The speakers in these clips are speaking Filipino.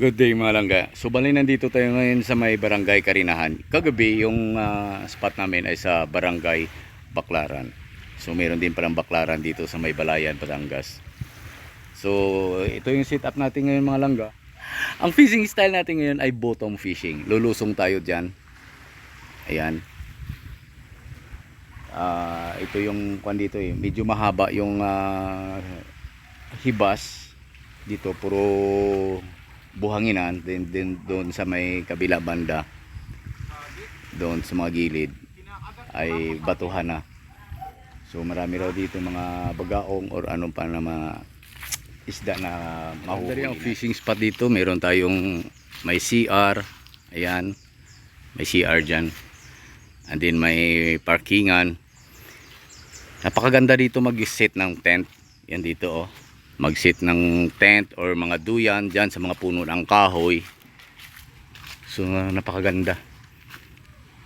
Good day mga langga. So bali nandito tayo ngayon sa may barangay Karinahan. Kagabi yung ah, spot namin ay sa barangay Baklaran. So meron din palang Baklaran dito sa may Balayan, Batangas. So ito yung setup natin ngayon mga langga. Ang fishing style natin ngayon ay bottom fishing. Lulusong tayo dyan. Ayan. Ah, ito yung kwan dito eh. Medyo mahaba yung ah, hibas dito puro buhanginan din din doon sa may kabila banda. Doon sa mga gilid. Ay batuhan na so marami raw dito mga bagaong or anong pa na mga isda na mahuhuli ang fishing spot dito. Meron tayong may CR ayan. May CR dyan. And then may parkingan. Napakaganda dito mag-set ng tent. Yan dito oh mag-sit ng tent or mga duyan dyan sa mga puno ng kahoy. So napakaganda.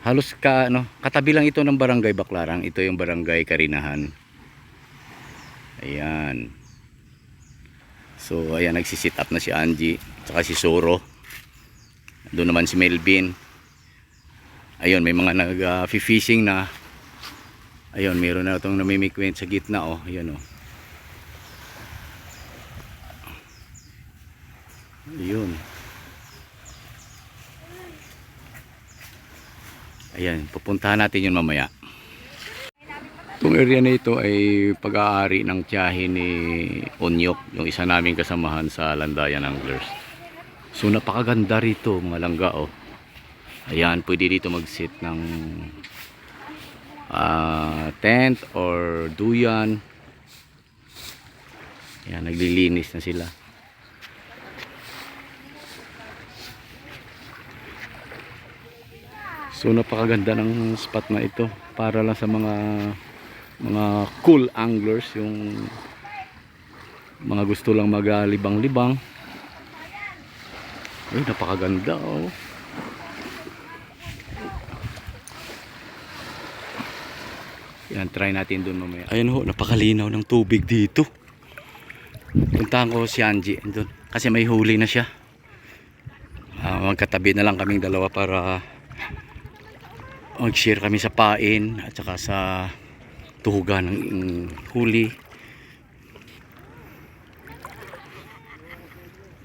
Halos ka ano, katabi lang ito ng barangay Baklarang. Ito yung barangay Karinahan. Ayan. So ayan nagsi-sit up na si Angie, tsaka si Soro. Doon naman si Melvin. Ayun, may mga nag-fishing na. Ayun, meron na itong namimikwent sa gitna oh. Ayun oh. Yun. Ayan, pupuntahan natin yun mamaya. Itong area na ito ay pag-aari ng tiyahin ni Onyok, yung isa naming kasamahan sa Landayan Anglers. So napakaganda rito mga langga oh. Ayan, pwede dito mag-sit ng ah, tent or duyan. Ayan, naglilinis na sila. So napakaganda ng spot na ito para lang sa mga mga cool anglers yung mga gusto lang magalibang-libang. Ay, napakaganda oh. Yan, try natin doon mamaya. Ayun ho, napakalinaw ng tubig dito. Puntahan ko si Angie doon kasi may huli na siya. Ah, magkatabi na lang kaming dalawa para mag-share kami sa pain at saka sa tuhugan ng huli.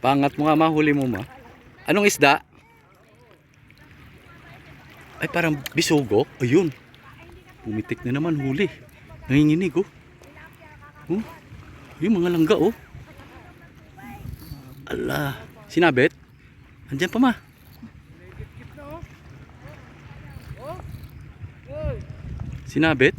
Pangat mo nga ma, huli mo ma. Anong isda? Ay parang bisugo. Ayun. Pumitik na naman huli. Nanginginig oh. Oh. Yung mga langga oh. Ala. Sinabit? Andyan pa ma. Sinabit?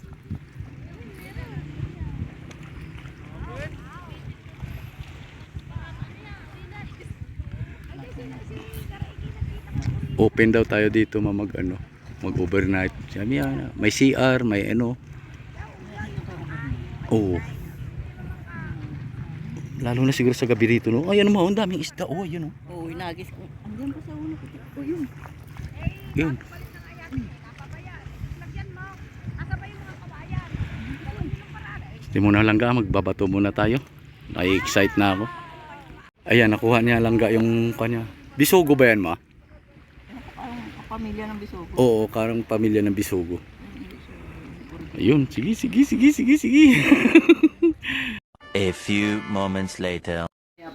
Open daw tayo dito ma mag ano, mag overnight. Sabi may CR, may ano. Oo. Lalo na siguro sa gabi rito no. Ay ano mo, ang daming isda. Oh, yun oh. Oo, inagis ko. Andiyan pa sa ulo ko. O yun. Yun. Hindi muna langga, magbabato muna tayo. Na-excite na ako. Ayan, nakuha niya langga yung kanya. Bisugo ba yan ma? Pamilya ng bisogo. Oo, karang pamilya ng bisugo. Ayun, sige, sige, sige, sige, sige. A few moments later. Eh.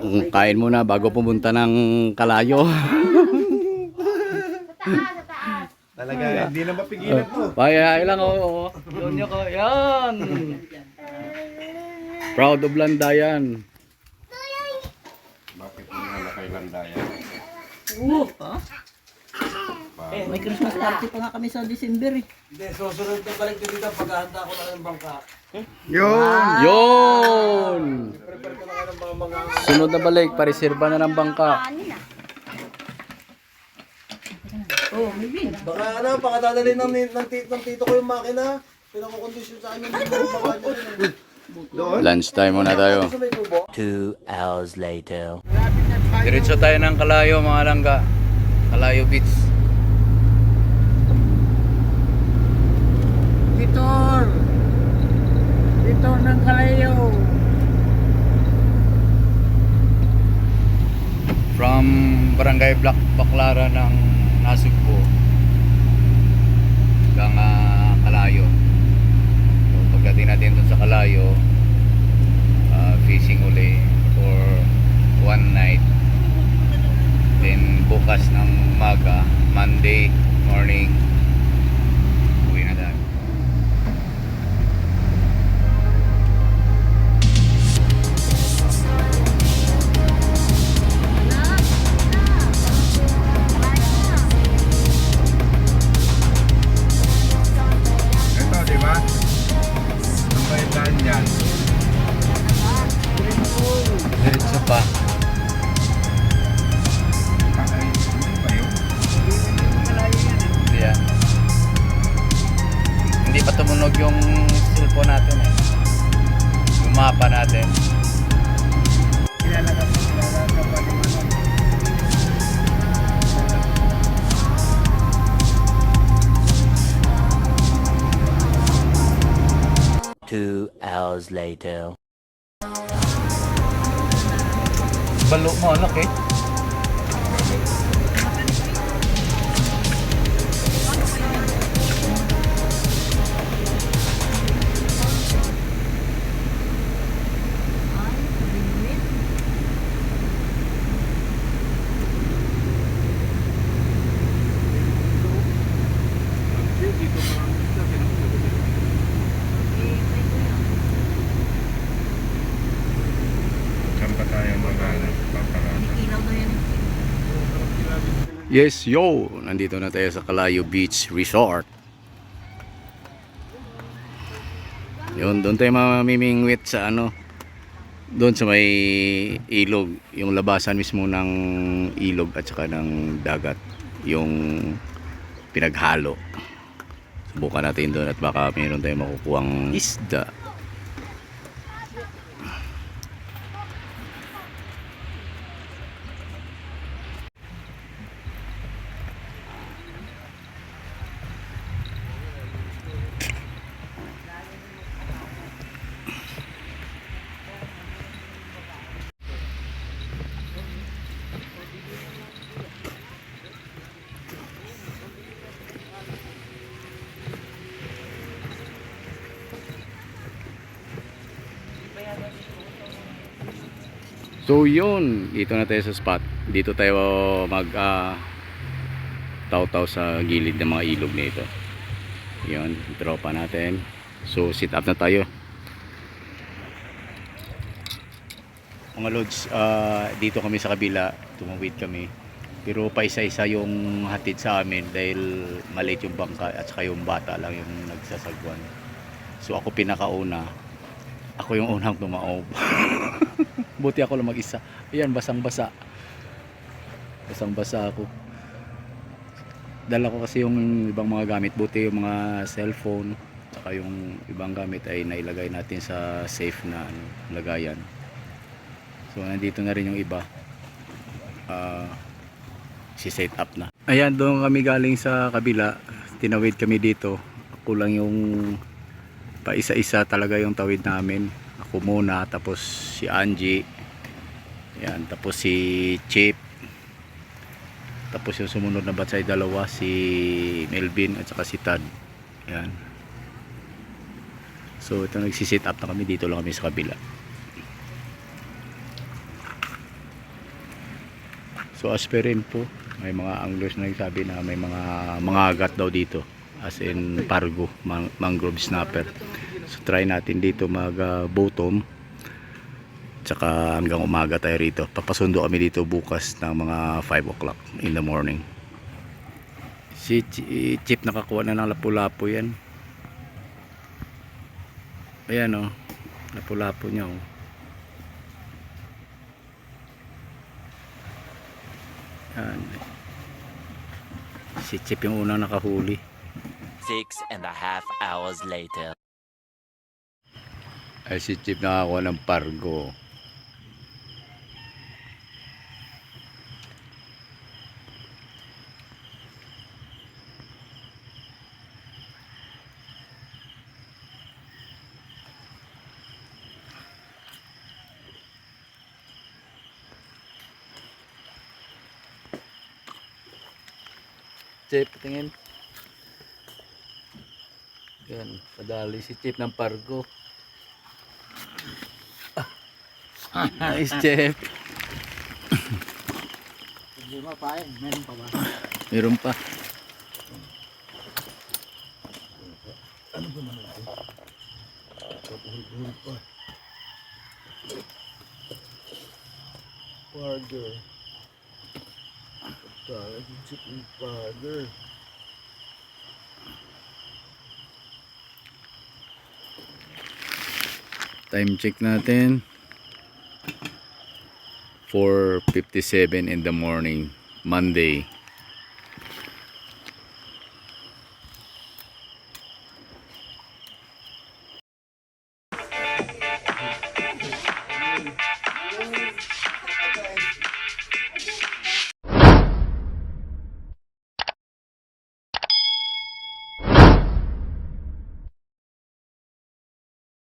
Mm, Kain muna bago pumunta ng kalayo. Talaga, hindi na mapigilan to. Paya lang oo. Yun yun ko. Yan. Proud of Landayan. Bakit mo na kay Landayan? Oo. Ha? Eh, may Christmas party pa nga kami sa December eh. Hindi, susunod na balik dito paghahanda ko na ng bangka. Yun. Na mga... Sunod na balik, pareserba na ng bangka. Oo, may bin. Baka ano, baka dadalhin ng, ng, tito, ng tito ko yung makina. Pinakukondisyon sa amin yung bangka niya. Lunch time muna tayo. Two hours later. Diretso tayo ng Kalayo mga langga. Kalayo Beach. Vitor! Vitor ng Kalayo! barangay Black Baclara ng Nasugbo hanggang ah, Kalayo. So, pagdating natin dun sa Kalayo, ah, fishing uli for one night. Then bukas ng umaga, Monday morning, Two hours later. Balo mo anak eh. Yes, yo! Nandito na tayo sa Kalayo Beach Resort. Yun, doon tayo mamimingwit sa ano, doon sa may ilog, yung labasan mismo ng ilog at saka ng dagat, yung pinaghalo. Subukan natin doon at baka mayroon tayong makukuhang isda. So yun, dito na tayo sa spot. Dito tayo mag ah, taw-taw sa gilid ng mga ilog na ito. Yun, tropa natin. So sit up na tayo. Mga lods, ah, dito kami sa kabila, tumawid kami. Pero pa isa-isa yung hatid sa amin dahil maliit yung bangka at saka yung bata lang yung nagsasagwan. So ako pinakauna. Ako yung unang tumaob. Buti ako lang mag-isa. Ayan, basang-basa. Basang-basa ako. Dala ko kasi yung ibang mga gamit. Buti yung mga cellphone. Saka yung ibang gamit ay nailagay natin sa safe na ano, lagayan. So, nandito na rin yung iba. Ah, si set up na. Ayan, doon kami galing sa kabila. Tinawid kami dito. Ako lang yung pa isa-isa talaga yung tawid namin. Ako muna, tapos si Angie. Yan, tapos si Chip. Tapos yung sumunod na batch ay dalawa, si Melvin at saka si Tad. Yan. So ito nagsisit up na kami dito lang kami sa kabila. So aspirin po, may mga anglers na nagsabi na may mga mga agat daw dito as in pargo, man- mangrove snapper. So try natin dito mag uh, bottom tsaka hanggang umaga tayo rito. Papasundo kami dito bukas ng mga 5 o'clock in the morning. Si Ch- Chip nakakuha na ng lapu-lapu yan. Ayan o, oh, lapu-lapu niya oh. Yan. Si Chip yung unang nakahuli. Six and a half hours later. Ay si Chip nakakuha ng pargo. Chip, tingin. Yan, padali si Chip ng pargo. nice. Hindi mo pa eh. Meron pa ba? Meron pa. Father. Tayo, chip ni father. Time check natin. 4.57 in the morning, Monday.